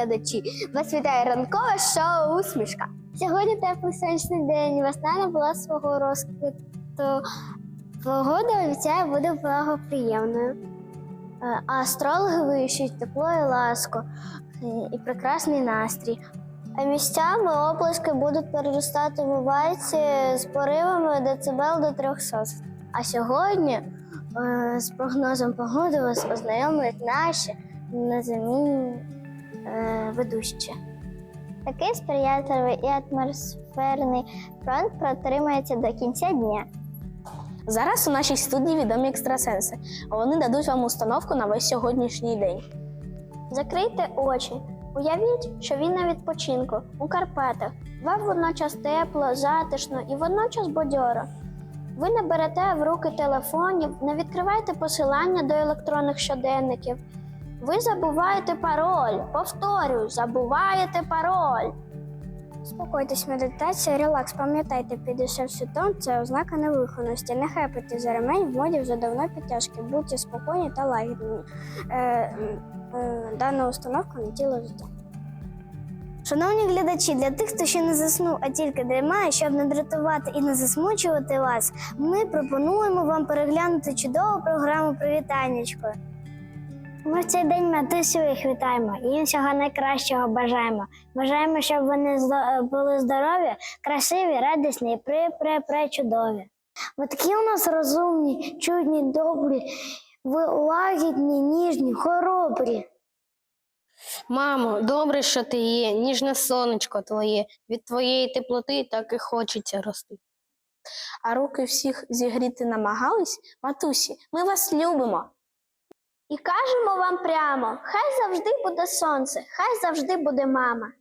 глядачі! Вас вітає ранкове шоу Усмішка. Сьогодні теплий сонячний день. Весна набула свого розквіту. Погода обіцяє бути благоприємною. Е, астрологи вищуть тепло і ласку е, і прекрасний настрій. А місцями оплески будуть переростати в овальці з поривами децибел до 300. А сьогодні е, з прогнозом погоди вас ознайомлять наші незамінні е, ведучі. Такий сприятливий і атмосферний фронт протримається до кінця дня. Зараз у нашій студії відомі екстрасенси. Вони дадуть вам установку на весь сьогоднішній день. Закрийте очі. Уявіть, що він на відпочинку у Карпатах. Вам водночас тепло, затишно і водночас бадьоро. Ви не берете в руки телефонів, не відкриваєте посилання до електронних щоденників. Ви забуваєте пароль. Повторюю, забуваєте пароль. Спокойтесь, медитація, релакс. Пам'ятайте, 50 тонн – це ознака невихованості. Не хепайте за ремень, в моді вже давно підтяжки. Будьте спокійні та лагідні. Е, е, дана установка на тіло життя. Шановні глядачі, для тих, хто ще не заснув, а тільки дрімає, щоб не дратувати і не засмучувати вас, ми пропонуємо вам переглянути чудову програму Привітаннячко. Ми в цей день матусю їх вітаємо і їм всього найкращого бажаємо. Бажаємо, щоб вони були здорові, красиві, радісні і пре-пре-пре чудові. Ви такі у нас розумні, чудні, добрі, ви лагідні, ніжні, хоробрі. Мамо, добре, що ти є, ніжне сонечко твоє, від твоєї теплоти так і хочеться рости. А руки всіх зігріти намагались? Матусі, ми вас любимо. І кажемо вам прямо: хай завжди буде сонце, хай завжди буде мама.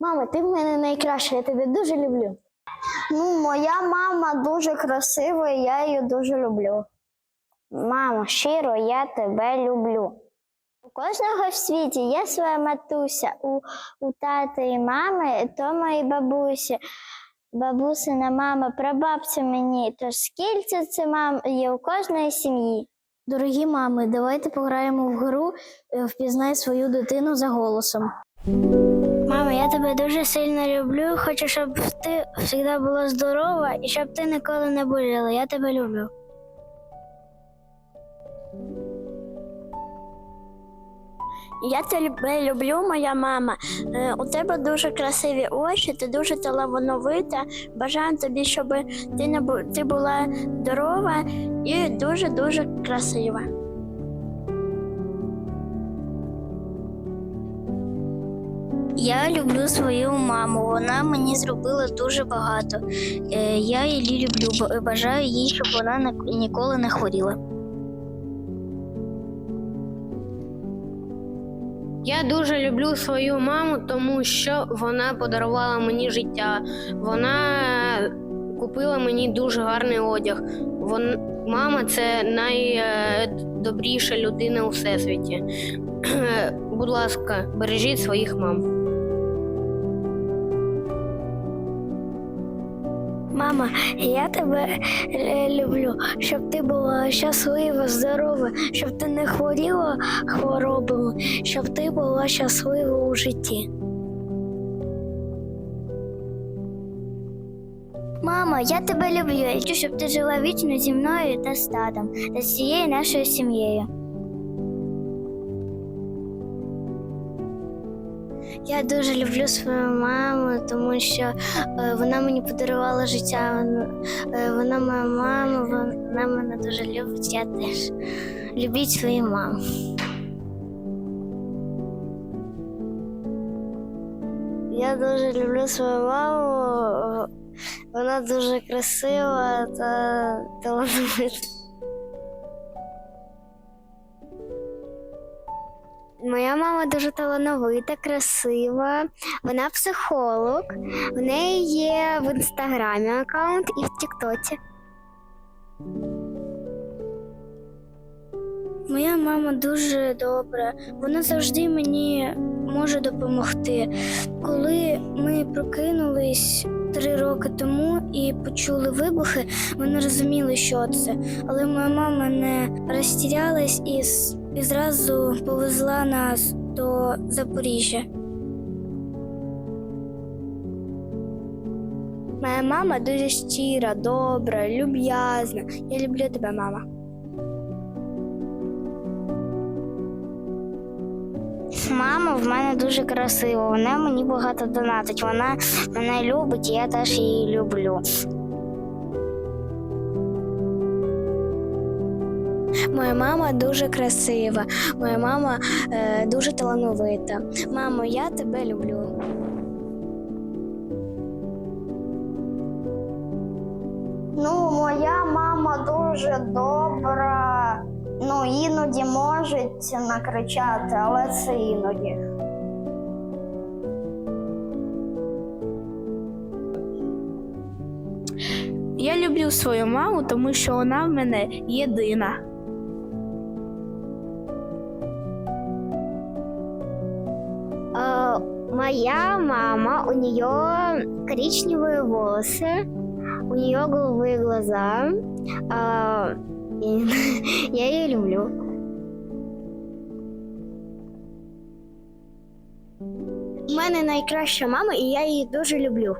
Мама, ти в мене найкраща, я тебе дуже люблю. Ну, моя мама дуже красива, і я її дуже люблю. Мамо, щиро, я тебе люблю. У кожного в світі є своя матуся. У, у тата і мами, то мої бабусі. Бабусина мама, прабабця мені, тож скільки це мам є у кожної сім'ї. Дорогі мами, давайте пограємо в гру е, Впізнай свою дитину за голосом. Мама, я тебе дуже сильно люблю. Хочу, щоб ти завжди була здорова і щоб ти ніколи не боліла. Я тебе люблю. Я тебе люблю, моя мама. Е, У тебе дуже красиві очі, ти дуже талановита. Бажаю тобі, щоб ти не бу- ти була здорова і дуже дуже красива. Я люблю свою маму. Вона мені зробила дуже багато. Е, Я її люблю, бажаю їй, щоб вона ні- ніколи не хворіла. Я дуже люблю свою маму, тому що вона подарувала мені життя. Вона купила мені дуже гарний одяг. Вон, мама це найдобріша людина у всесвіті. Будь ласка, бережіть своїх мам. Мама, я тебе люблю, щоб ти була щаслива, здорова, щоб ти не хворіла хворобами, щоб ти була щаслива у житті. Мамо, я тебе люблю. Я хочу, щоб ти жила вічно зі мною та з татом, та з цією нашою сім'єю. Я дуже люблю свою маму, тому що е, вона мені подарувала життя. Е, вона моя мама, вона мене дуже любить. Я теж любіть свою маму. Я дуже люблю свою маму. Вона дуже красива та талановита. Моя мама дуже талановита, красива. Вона психолог. В неї є в інстаграмі аккаунт і в Тіктоці. Моя мама дуже добра. Вона завжди мені може допомогти. Коли ми прокинулись три роки тому і почули вибухи, ми не розуміли, що це. Але моя мама не розтірялась і, і зразу повезла нас до Запоріжжя. Моя мама дуже щира, добра, люб'язна. Я люблю тебе, мама. Мама в мене дуже красива, вона мені багато донатить. Вона мене любить, і я теж її люблю. Моя мама дуже красива, моя мама е, дуже талановита. Мамо, я тебе люблю. Ну, моя мама дуже добра. Ну, іноді може накричати, але це іноді. Я люблю свою маму, тому що вона в мене єдина. моя мама, у нее коричневые волосы, у нее голубые глаза. А, и я ее люблю. У мене найкраща мама, і я її дуже люблю.